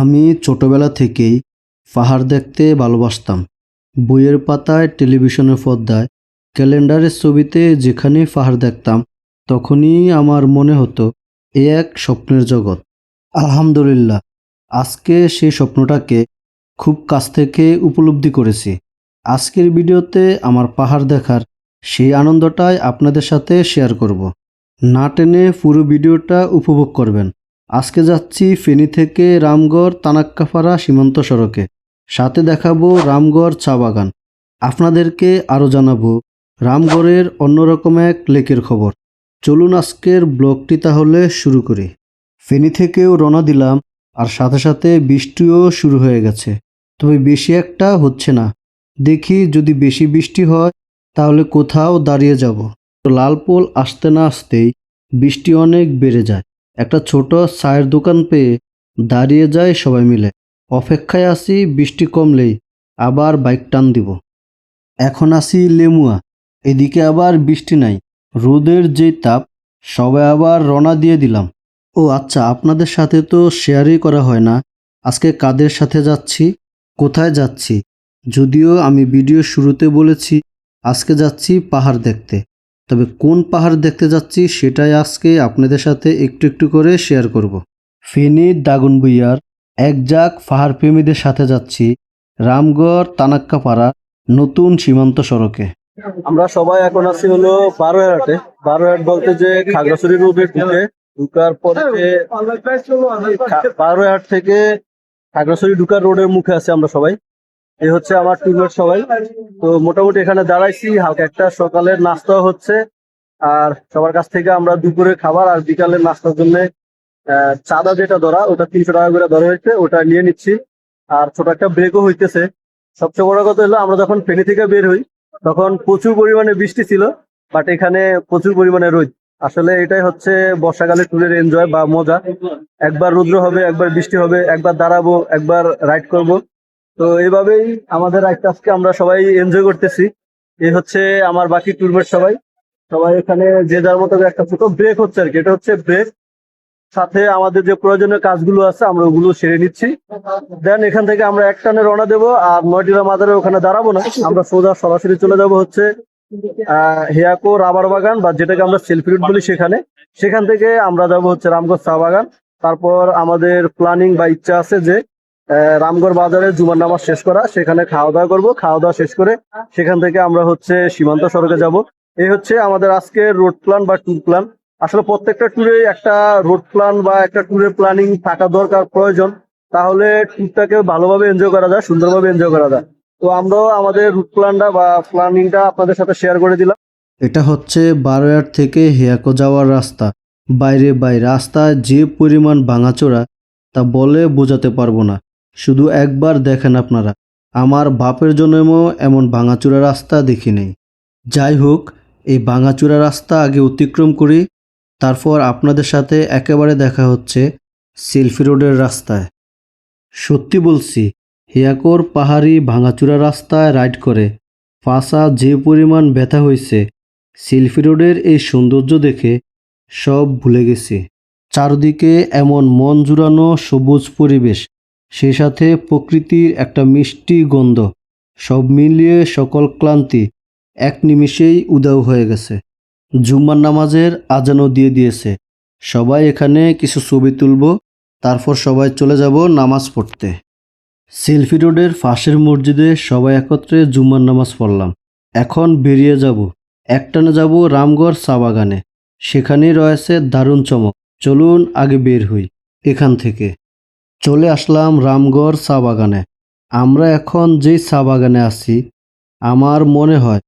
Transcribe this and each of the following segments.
আমি ছোটবেলা থেকেই পাহাড় দেখতে ভালোবাসতাম। বইয়ের পাতায়, টেলিভিশনের পর্দায়, ক্যালেন্ডারের ছবিতে যেখানেই পাহাড় দেখতাম, তখনই আমার মনে হতো, এ এক স্বপ্নের জগৎ। আলহামদুলিল্লাহ, আজকে সেই স্বপ্নটাকে খুব কাছ থেকে উপলব্ধি করেছি। আজকের ভিডিওতে আমার পাহাড় দেখার সেই আনন্দটাই আপনাদের সাথে শেয়ার করব। না টেনে পুরো ভিডিওটা উপভোগ করবেন। আজকে যাচ্ছি ফেনী থেকে রামগড় তানাক্কাপাড়া সীমান্ত সড়কে। সাথে দেখাবো রামগড় চা বাগান। আপনাদেরকে আরও জানাব রামগড়ের অন্যরকম এক লেকের খবর। চলুন আজকের ব্লগটি তাহলে শুরু করি। ফেনী থেকেও রওনা দিলাম আর সাথে সাথে বৃষ্টিও শুরু হয়ে গেছে। তবে বেশি একটা হচ্ছে না। দেখি যদি বেশি বৃষ্টি হয়, তাহলে কোথাও দাঁড়িয়ে যাব। লাল পোল আসতে না আসতেই বৃষ্টি অনেক বেড়ে যায়। একটা ছোট চায়ের দোকান পেয়ে দাঁড়িয়ে যায় সবাই মিলে। অপেক্ষায় আসি, বৃষ্টি কমলেই আবার বাইক টান দিব। এখন আসি লেমুয়া। এদিকে আবার বৃষ্টি নাই, রোদের যে তাপ সবাই আবার রওনা দিয়ে দিলাম। ও আচ্ছা আপনাদের সাথে তো শেয়ারই করা হয় না। আজকে কাদের সাথে যাচ্ছি? কোথায় যাচ্ছি? যদিও আমি ভিডিও শুরুতে বলেছি, আজকে যাচ্ছি পাহাড় দেখতে। তবে কোন পাহাড় দেখতে যাচ্ছি সেটাই আজকে আপনাদের সাথে একটু একটু করে শেয়ার করব। ফেনীর দাগনবুইয়ার একজাক পাহাড় প্রেমীদের সাথে যাচ্ছি, রামগড় তানাক্কাপাড়া নতুন সীমান্ত সড়কে। আমরা সবাই এখন আছি হলো বারোহাটে বারোহাট বলতে যে খাগড়াছড়ি রোডে ঢুকে ঢুকার পরে বারোহাট থেকে খাগড়াছড়ি ঢুকার রোডের মুখে আছে আমরা সবাই। এই হচ্ছে আমার টুরমেট সবাই। তো মোটামুটি এখানে দাঁড়াইছি, হালকা একটা সকালের নাস্তা হচ্ছে। আর সবার কাছ থেকে আমরা দুপুরে খাবার আর বিকালের নাস্তার জন্য চাঁদা যেটা ধরা, ওটা তিনশো টাকা করে ধরা হয়েছে, ওটা নিয়ে নিচ্ছি। আর ছোট একটা ব্রেকও হইতেছে। সবচেয়ে বড় কথা হলো, আমরা যখন ফেনী থেকে বের হই, তখন প্রচুর পরিমাণে বৃষ্টি ছিল বাট এখানে প্রচুর পরিমাণে রোদ। আসলে এটাই হচ্ছে বর্ষাকালে ট্যুরের এনজয় বা মজা। একবার রৌদ্র হবে, একবার বৃষ্টি হবে, একবার দাঁড়াবো, একবার রাইড করব। তো এইভাবেই আমাদের আজকে আমরা সবাই এনজয় করতেছি। এই হচ্ছে আমার বাকি ট্যুরমেট সবাই। সবাই এখানে যে যার মতো একটা ছোট ব্রেক হচ্ছে আর কি। এটা হচ্ছে ব্রেক সাথে আমাদের যে প্রয়োজনীয় কাজগুলো আছে, আমরা ওগুলো সেরে নিচ্ছি। দেন এখান থেকে আমরা এক টানে রওনা দেবো আর নয়টিরা মাদারে ওখানে দাঁড়াবো না। আমরা সোজা সরাসরি চলে যাব হচ্ছে হিয়াকো রাবার বাগান বা যেটাকে আমরা সেলফি রুট বলি সেখানে। সেখান থেকে আমরা যাব হচ্ছে রামগড় চা বাগান। তারপর আমাদের প্ল্যানিং বা ইচ্ছা আছে যে রামগড় বাজারে জুমার নামাজ শেষ করা, সেখানে খাওয়া দাওয়া করব। খাওয়া দাওয়া শেষ করে সেখান থেকে আমরা হচ্ছে সীমান্ত সড়কে যাব। এই হচ্ছে আমাদের আজকে রোড প্ল্যান বা ট্যুর প্ল্যান আসলে প্রত্যেকটা ট্যুরে একটা রোড প্ল্যান বা একটা ট্যুরের প্ল্যানিং থাকা দরকার, প্রয়োজন। তাহলে ট্যুরটাকে ভালোভাবে এনজয় করা যায়, সুন্দরভাবে এনজয় করা যায়। তো আমরাও আমাদের রুট প্ল্যানটা বা প্ল্যানিংটা আপনাদের সাথে শেয়ার করে দিলাম। এটা হচ্ছে বারোয়ার থেকে হিয়াকো যাওয়ার রাস্তা। বাইরে বাইরে রাস্তায় যে পরিমাণ ভাঙাচোরা, তা বলে বোঝাতে পারব না। শুধু একবার দেখেন আপনারা। আমার বাপের জন্মেও এমন ভাঙাচোরা রাস্তা দেখি নেই। যাই হোক, এই ভাঙাচোরা রাস্তা আগে অতিক্রম করি, তারপর আপনাদের সাথে একেবারে দেখা হচ্ছে সেলফি রোডের রাস্তায়। সত্যি বলছি, হিয়াকোর পাহাড়ি ভাঙাচুরা রাস্তায় রাইড করে ফাঁসা যে পরিমাণ ব্যথা হয়েছে, সেলফি রোডের এই সৌন্দর্য দেখে সব ভুলে গেছি। চারদিকে এমন মন জুড়ানো সবুজ পরিবেশ সেই সাথে প্রকৃতির একটা মিষ্টি গন্ধ। সব মিলিয়ে সকল ক্লান্তি এক নিমিষেই উদাও হয়ে গেছে। জুম্মার নামাজের আজানও দিয়ে দিয়েছে। সবাই এখানে কিছু ছবি তুলব, তারপর সবাই চলে যাব নামাজ পড়তে। সেলফি রোডের ফাঁসের মসজিদে সবাই একত্রে জুম্মার নামাজ পড়লাম। এখন বেরিয়ে যাব। একটানে যাব রামগড় চা বাগানে। সেখানেই রয়েছে দারুণ চমক। চলুন আগে বের হই এখান থেকে। চলে আসলাম রামগড় চা বাগানে। আমরা এখন যেই চা বাগানে আছি, আমার মনে হয়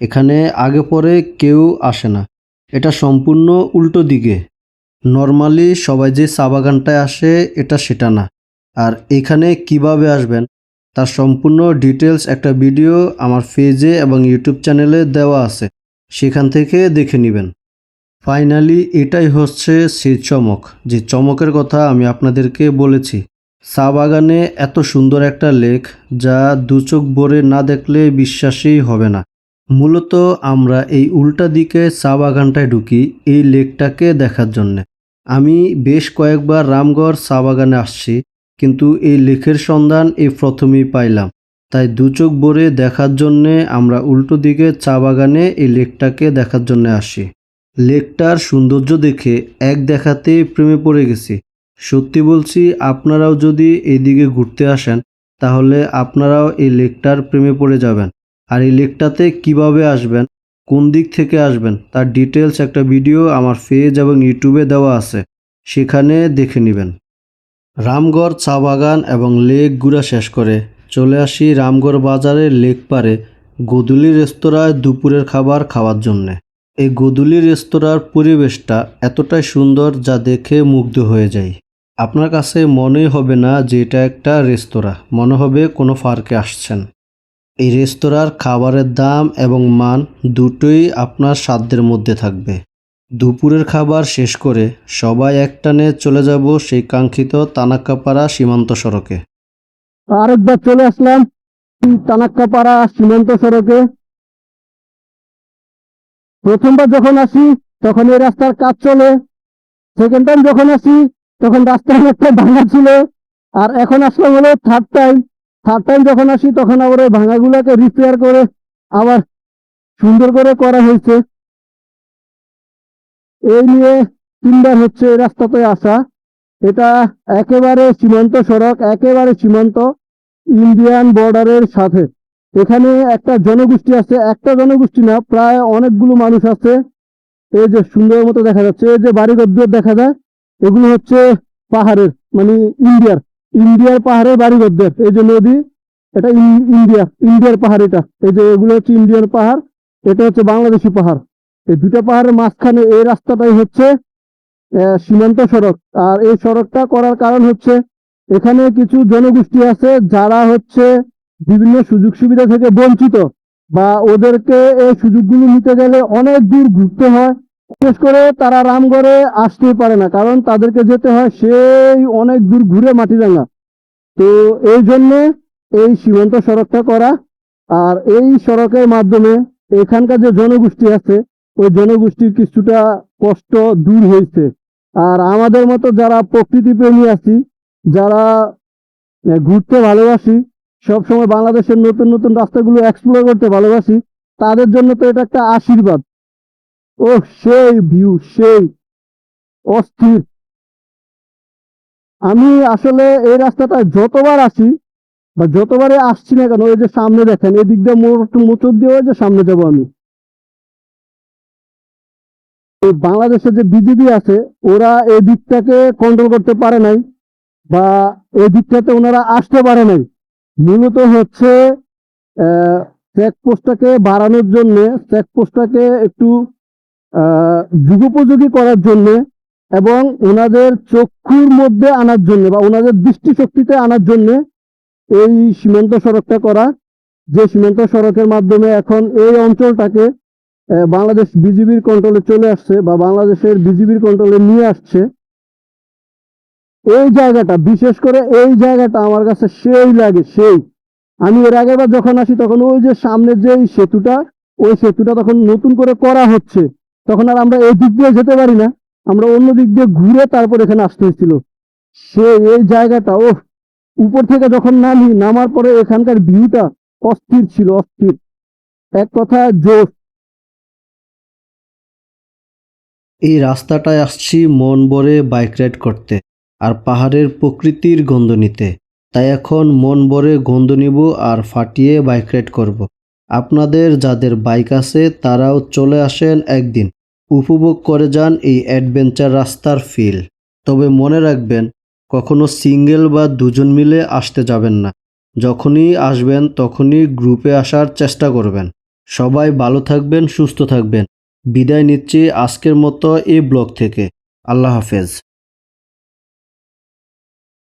এখানে আগে পরে কেউ আসে না। এটা সম্পূর্ণ উল্টো দিকে। নর্মালি সবাই যে চা বাগানটায় আসে, এটা সেটা না। আর এখানে কীভাবে আসবেন, তার সম্পূর্ণ ডিটেলস একটা ভিডিও আমার পেজে এবং ইউটিউব চ্যানেলে দেওয়া আছে। সেখান থেকে দেখে নেবেন। ফাইনালি এটাই হচ্ছে সেই চমক। যে চমকের কথা আমি আপনাদেরকে বলেছি। চা বাগানে এত সুন্দর একটা লেক যা দু চোখ ভরে না দেখলে বিশ্বাসই হবে না। মূলত আমরা এই উল্টা দিকে চা বাগানটায় ঢুকি এই লেকটাকে দেখার জন্যে। আমি বেশ কয়েকবার রামগড় চা বাগানে আসছি, কিন্তু এই লেখের সন্ধান এই প্রথমেই পাইলাম। তাই দু চোখ ভরে দেখার জন্যে আমরা উল্টো দিকে চা বাগানে এই লেকটাকে দেখার জন্য আসি। লেকটার সৌন্দর্য দেখে এক দেখাতেই প্রেমে পড়ে গেছি। সত্যি বলছি, আপনারাও যদি এইদিকে ঘুরতে আসেন, তাহলে আপনারাও এই লেকটার প্রেমে পড়ে যাবেন। আর এই লেকটাতে কীভাবে আসবেন, কোন দিক থেকে আসবেন, তার ডিটেলস একটা ভিডিও আমার পেজ এবং ইউটিউবে দেওয়া আছে। সেখানে দেখে নেবেন। রামগড় চা বাগান এবং লেক ঘুরা শেষ করে চলে আসি রামগড় বাজারের লেক পারে গোদুলি রেস্তোরাঁয় দুপুরের খাবার খাওয়ার জন্যে। এই গোদুলি রেস্তোরাঁর পরিবেশটা এতটাই সুন্দর যা দেখে মুগ্ধ হয়ে যায় আপনার কাছে মনেই হবে না যে এটা একটা রেস্তোরাঁ, মনে হবে কোনো ফার্কে আসছেন। এই রেস্তোরাঁর খাবারের দাম এবং মান দুটোই আপনার সাধ্যের মধ্যে থাকবে। দুপুরের খাবার শেষ করে সবাই একটানে চলে যাব সেই কাঙ্ক্ষিত তানাক্কাপাড়া সীমান্ত সড়কে। আরেকবার চলে আসলাম তানাক্কাপাড়া সীমান্ত সড়কে। প্রথমবার যখন আসি, তখন এই রাস্তার কাজ চলে। সেকেন্ড টাইম যখন আসি, তখন রাস্তা অনেকটা ভাঙা ছিল। আর এখন আসলে হলো থার্ড টাইম থার্ড টাইম যখন আসি, তখন আবার ওই ভাঙাগুলোকে রিপেয়ার করে আবার সুন্দর করে করা হয়েছে। এই নিয়ে তিনবার হচ্ছে এই রাস্তাতে আসা। এটা একেবারে সীমান্ত সড়ক, একেবারে সীমান্ত ইন্ডিয়ান বর্ডারের সাথে। এখানে একটা জনগোষ্ঠী আছে। একটা জনগোষ্ঠী না, প্রায় অনেকগুলো মানুষ আছে। এই যে সুন্দর মতো দেখা যাচ্ছে, এই যে বাড়িঘর দেখা যায়, এগুলো হচ্ছে পাহাড়ের মানে ইন্ডিয়ার। ইন্ডিয়ার পাহাড়ের বাড়িঘর এই যে নদী, এটা ইন- ইন্ডিয়া, ইন্ডিয়ার পাহাড় এটা। এই যে এগুলো হচ্ছে ইন্ডিয়ার পাহাড়, এটা হচ্ছে বাংলাদেশি পাহাড়। এই দুটো পাহাড়ের মাঝখানে এই রাস্তাটাই হচ্ছে সীমান্ত সড়ক। আর এই সড়কটা করার কারণ হচ্ছে, এখানে কিছু জনগোষ্ঠী আছে যারা হচ্ছে বিভিন্ন সুযোগ সুবিধা থেকে বঞ্চিত বা ওদেরকে এই সুযোগগুলো নিতে গেলে অনেক দূর ঘুরতে হয়। বিশেষ করে তারা রামগড়ে আসতেই পারে না, কারণ তাদেরকে যেতে হয় সেই অনেক দূর ঘুরে মাটিরাঙ্গা তো এই জন্য এই সীমান্ত সড়কটা করা আর এই সড়কের মাধ্যমে এখানকার যে জনগোষ্ঠী আছে, ওই জনগোষ্ঠীর কিছুটা কষ্ট দূর হয়েছে। আর আমাদের মতো যারা প্রকৃতি প্রেমী আছি, যারা ঘুরতে ভালোবাসি সবসময় বাংলাদেশের নতুন নতুন রাস্তাগুলো এক্সপ্লোর করতে ভালোবাসি, তাদের জন্য তো এটা একটা আশীর্বাদ। ও সেই ভিউ সেই অস্থির। আমি আসলে এই রাস্তাটা যতবার আসি বা যতবারে আসছি না কেন, ওই যে সামনে দেখেন, এদিক দিয়ে মোচর দিয়ে ওই যে সামনে যাব আমি। এই বাংলাদেশের যে বিজেপি আছে, ওরা এই দিকটাকে কন্ট্রোল করতে পারে নাই বা এই দিকটাতে ওনারা আসতে পারে নাই। মূলত হচ্ছে চেকপোস্টটাকে বাড়ানোর জন্য, চেকপোস্টটাকে একটু যুগোপযোগী করার জন্য এবং ওনাদের চক্ষুর মধ্যে আনার জন্য বা ওনাদের দৃষ্টিশক্তিতে আনার জন্য এই সীমান্ত সড়কটা করা। যে সীমান্ত সড়কের মাধ্যমে এখন এই অঞ্চলটাকে বাংলাদেশ বিজিবির কন্ট্রোলে চলে আসছে বা বাংলাদেশের বিজিবির কন্ট্রোলে নিয়ে আসছে। এই জায়গাটা, বিশেষ করে এই জায়গাটা আমার কাছে সেই লাগে, সেই। আমি এর আগেবার যখন আসি, তখন ওই যে সামনের যে সেতুটা, ওই সেতুটা তখন নতুন করে করা হচ্ছে। তখন আর আমরা এই দিক দিয়ে যেতে পারি না। আমরা অন্য দিক দিয়ে ঘুরে তারপর এখানে আসতে হয়েছিল। সে এই জায়গাটা ও উপর থেকে যখন নামি, নামার পরে এখানকার ভিউটা অস্থির ছিল, অস্থির। এক কথা জোশ এই রাস্তাটায় আসছি মন ভরে বাইক রাইড করতে। আর পাহাড়ের প্রকৃতির গন্ধ নিতে। তাই এখন মন ভরে গন্ধ নিব আর ফাটিয়ে বাইক রাইড করব। আপনাদের যাদের বাইক আছে, তারাও চলে আসেন একদিন। উপভোগ করে যান এই অ্যাডভেঞ্চার রাস্তার ফিল। তবে মনে রাখবেন, কখনো সিঙ্গেল বা দুজন মিলে আসতে যাবেন না। যখনই আসবেন, তখনই গ্রুপে আসার চেষ্টা করবেন। সবাই ভালো থাকবেন, সুস্থ থাকবেন। বিদায় নিচ্ছি আজকের মতো এই ব্লগ থেকে। আল্লাহ হাফেজ।